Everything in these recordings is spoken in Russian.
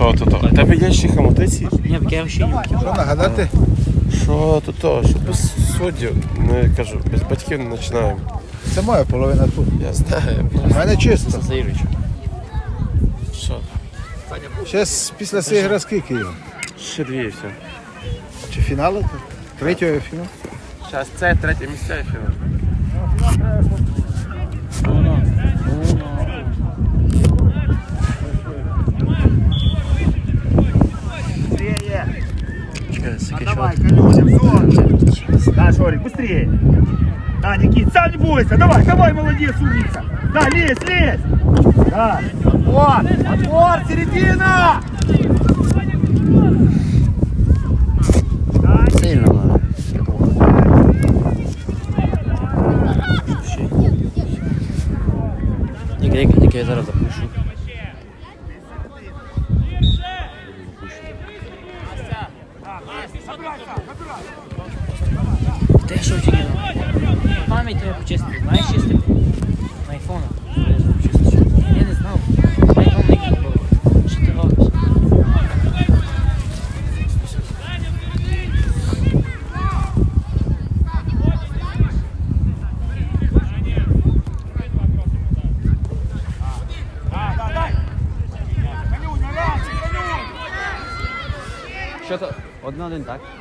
Що тут? У тебе є ще хамотиці? Ні, ще не Що нагадати? Що тут? то? Що без суддів? Ну я кажу, без батьків не починаємо. Це моя половина тут. Я знаю. У мене чисто. Що? Ще після цієї гри скільки є? Ще дві і все. Чи фінали? Третього фінал? Зараз це третє місце і фінал. быстрее. Да, Никит, сам не бойся. Давай, давай, молодец, умница. Да, лезь, лезь. Да. Вот, отбор, середина. Да, Сильно. Ніки, ніки, ніки, я зараз 对。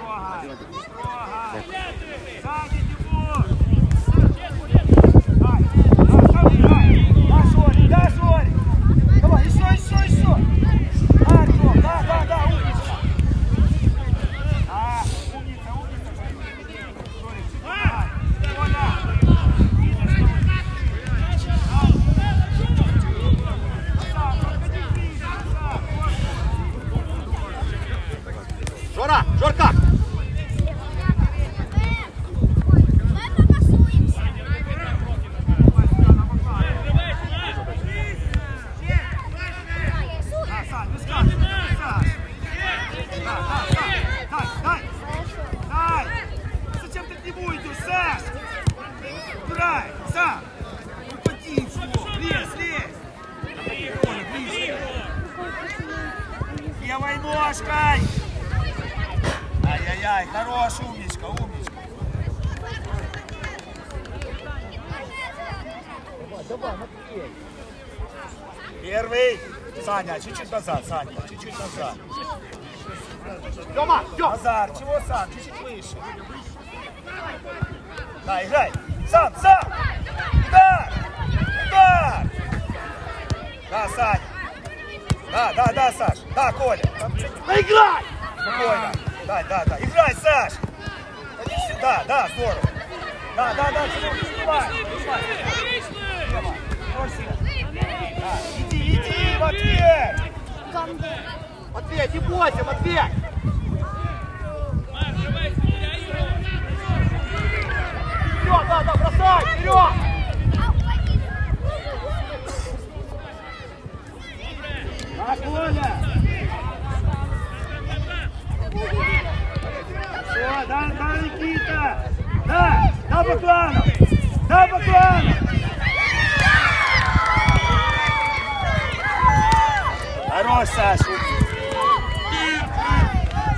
Коля, ближе. Левой ножкой. Ай-яй-яй, хорош, умничка, умничка. Первый. Саня, чуть-чуть назад, Саня, чуть-чуть назад. Тёма, Тёма. Назар, чего сам? Чуть-чуть выше. Да, играй. Сам, сам. Удар. Удар. Да, Саня. Да, да, да, Саш. Да, Коля. Да играй! Спокойно. Да, да, да. Играй, Саш. Иди сюда. Да, здорово. Да, да, да. Тимур, не бросься. Да, иди, иди, Матвей. Матвей, не бойся, Матвей. Вперед, да, да, бросай, вперед. Коля. Все, да, да, Никита! Да, да, Бакланов! Да, Бакланов! Хорош, Саша!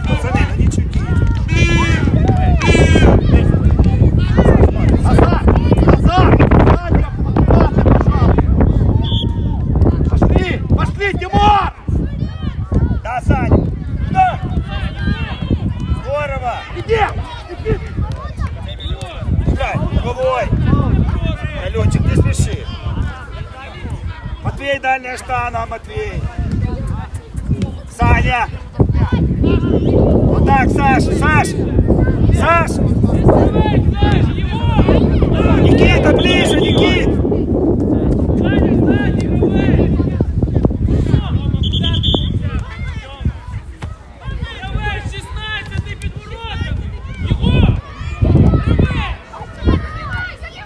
Пацаны, ну ничего. Назад! Назад! Назад, пожалуйста! Пошли! Пошли, Тимур! Да, Саня! Да! Здорово! Иди! Играй, головой! Аленчик, не спеши! Матвей, дальняя штана, Матвей! Саня! Вот так, Саша, Саша! Саша! Никита, ближе, Никит!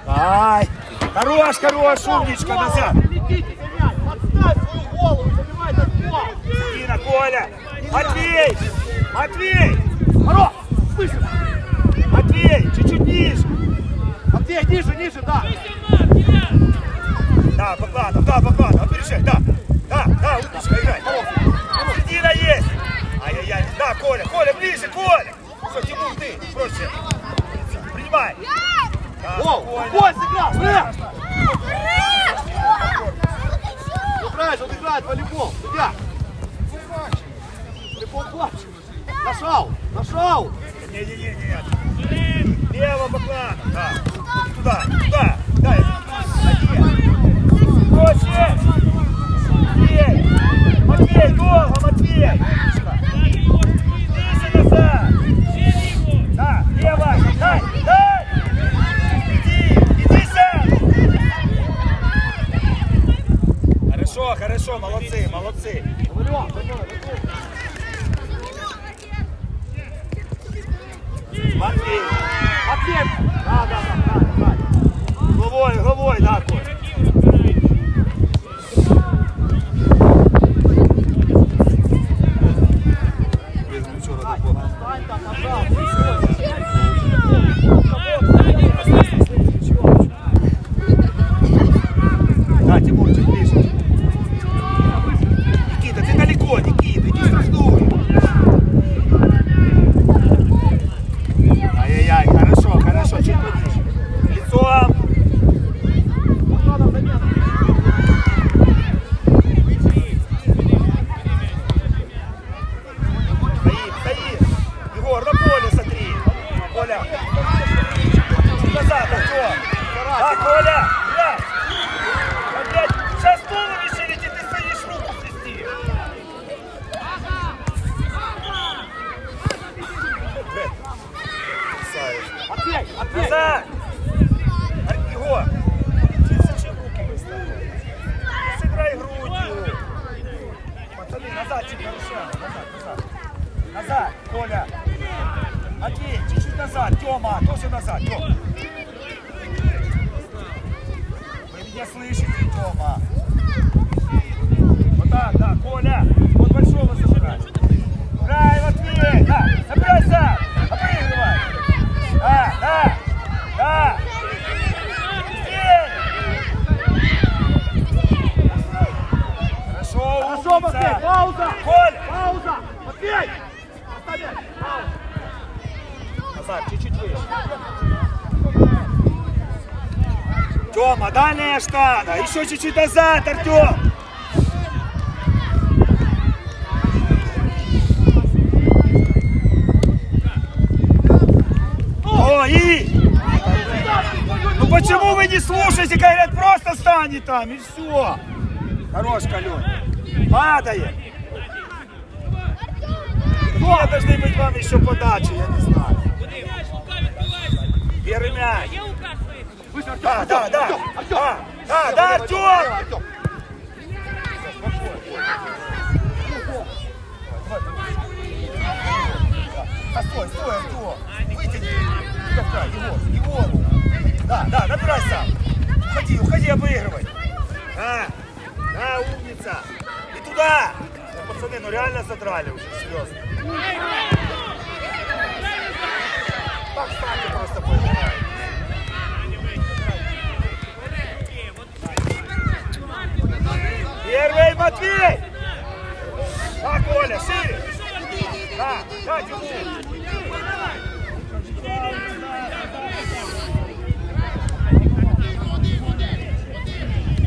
Ай! Хорош, хорош, умничка, назад! Коля! Матвей! Матвей! Хорош! Выше! Матвей, чуть-чуть ниже! Матвей, ниже, ниже, да! Да, Бакланов, да, Бакланов, опережай, да! Да, да, умничка, играй! Средина Коля, Коля, ближе, Коля! Все, Тимур, ты, проще. Принимай. Да, спокойно. Ой, сыграл, Рэм! Играет, он играет волейбол. Судья. Волейбол плачет. Нашел, нашел. Не-не-не, Лево баклан. Да. Туда, туда. Дай. Проще. Матвей. Матвей, долго, Матвей. Ближе назад. Да, лево. Дай, дай. Иди, иди сам. Хорошо, хорошо, молодцы, молодцы. Валерон, Валерон, Валерон. Матвей. Матвей. Да, да, да, правильно, правильно. Головой, головой, да, Коль. Встань там, пожалуйста. Да, Тимур, чуть ближе. Никита, ты далеко, Никита, иди штрафную. Ай-яй-яй, хорошо, хорошо, чуть пониже. Лицом. Стоит, стоит. Егор, на поле смотри. Коля. Чуть назад, Артем. Да, Коля, блядь. Опять, сейчас туловище летит, ты стоишь руку свести. Матвей, Матвей. Назад! Ты зачем руки выставил? Ну, Сыграй грудью. Пацаны, назад чуть нарушаем. Назад, назад. Назад, Коля. Окей, чуть-чуть назад. Тёма, тоже назад. Тёма. Вы меня слышите, Тёма? Вот так, да, Коля. Вот большого забирай. Играй, Матвей. Да, забирай сам. Обыгрывай. Да, да, да. Быстрее. Хорошо, Хорошо, Матвей, умница. пауза. Коля. Пауза. Матвей. Оставляй. Пауза. Назад, чуть-чуть выше. Тёма, дальняя штана. Еще чуть-чуть назад, Артем. О, и! Ну почему вы не слушаете, говорят, просто стань там и все. Хорош, Кален. Падает. Какие должны быть вам еще подачи, я не знаю. Первый. Артем, Да, да, да. Артем, Артем. Да, да, да, Артем. Артем. А стой, стой, Артем. Вытяни. Давай, Егор, Егору. Да, да, набирай сам. Уходи, уходи, обыгрывай. А, да, умница. И туда. Ну, пацаны, ну реально задрали уже, серьезно. Так, встаньте просто Первый Матвей! Да, Коля, шире! Да, да, Тимур!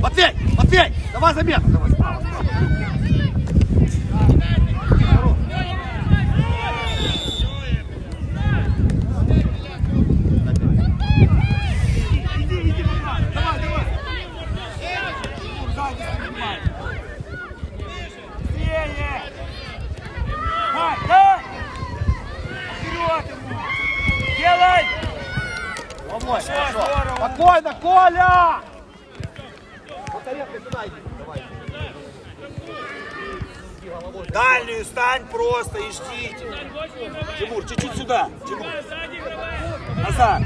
Матвей, Матвей, давай замену. Давай. Иди, иди. Давай, давай. Сзади снимай. Быстрее! Дай, дай! Вперед ему! Делай! Помой, Хорошо, хорошо. здорово. Спокойно, Коля! Тарелкой сюда иди. Давай. Дальнюю стань просто и ждите. Тимур, чуть-чуть сюда. Тимур. Назад.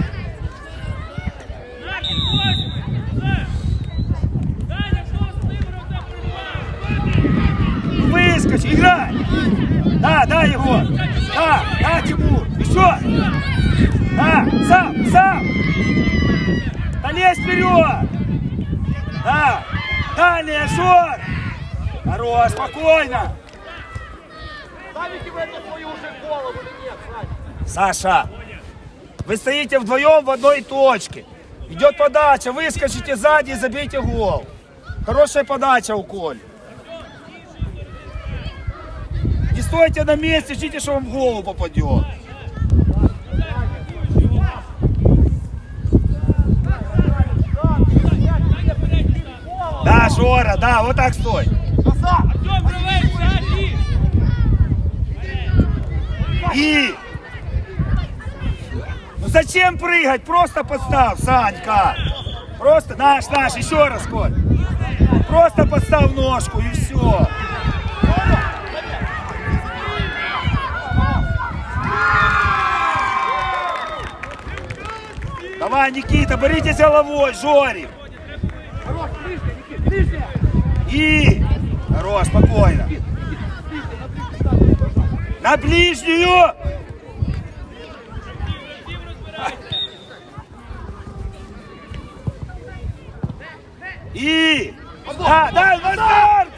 Выскочи, играй! Да, да, Егор! Да, да, Тимур! Еще! Да, сам, сам! Да лезь вперед! Да! Далее, Шор! Хорош, спокойно! Ставите вы эту свою уже голову или нет, Саня? Саша, вы стоите вдвоем в одной точке. Идет подача, выскочите сзади и забейте гол. Хорошая подача у Коли. Не стойте на месте, ждите, что вам в голову попадет. Да, Жора, да, вот так стой. И... Ну зачем прыгать? Просто подстав, Санька. Просто, наш, наш, еще раз, Коль. Просто подстав ножку и все. Давай, Никита, боритесь головой, Жорик. И... Хорош, спокойно. На ближнюю! И... Да, да, Назар!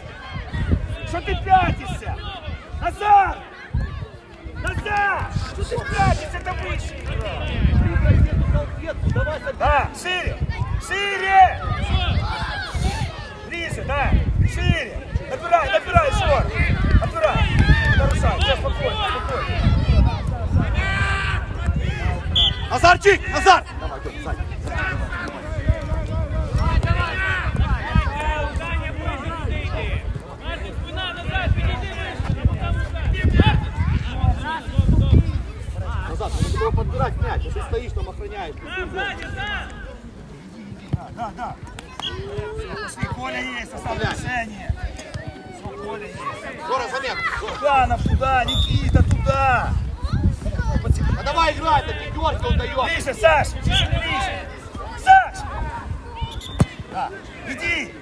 Что ты пятишься? Назар! Назар! Что ты пятишься? Это выше Да, шире! Шире! Ближе, да! Шире! Набирай, набирай, Жор! Набирай! Не нарушай, все, спокойно, спокойно. Назарчик, Назар! Назад, надо было подбирать мяч, а ты стоишь там охраняешь. Да, да, да. Пошли, Коля есть, оставь решение. Всё, Коля есть. Жора, замет. Туда, нам туда, Никита, туда. А давай играй, на пятерке он дает. Ближе, Саш, ближе. Саш! Да, иди.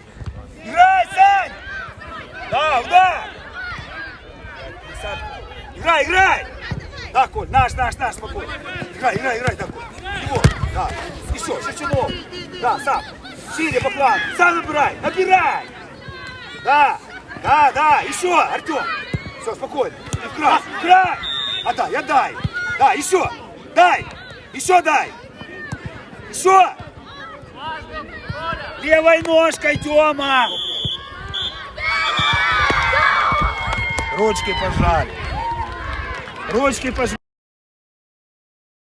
Играй, Сань! Да, удар! Играй, играй! Да, Коль, наш, наш, наш, спокойно. Играй, играй, играй, да, Коль. Его, да. Еще, Шевчунов. Да, сам. Шире по плану. Сам набирай, набирай. Да, да, да, еще, Артем. Все, спокойно. Играй, играй. Отдай, отдай. Да, еще. Дай. Еще дай. Еще. Левой ножкой, Тёма. Ручки пожали. Ручки пожали.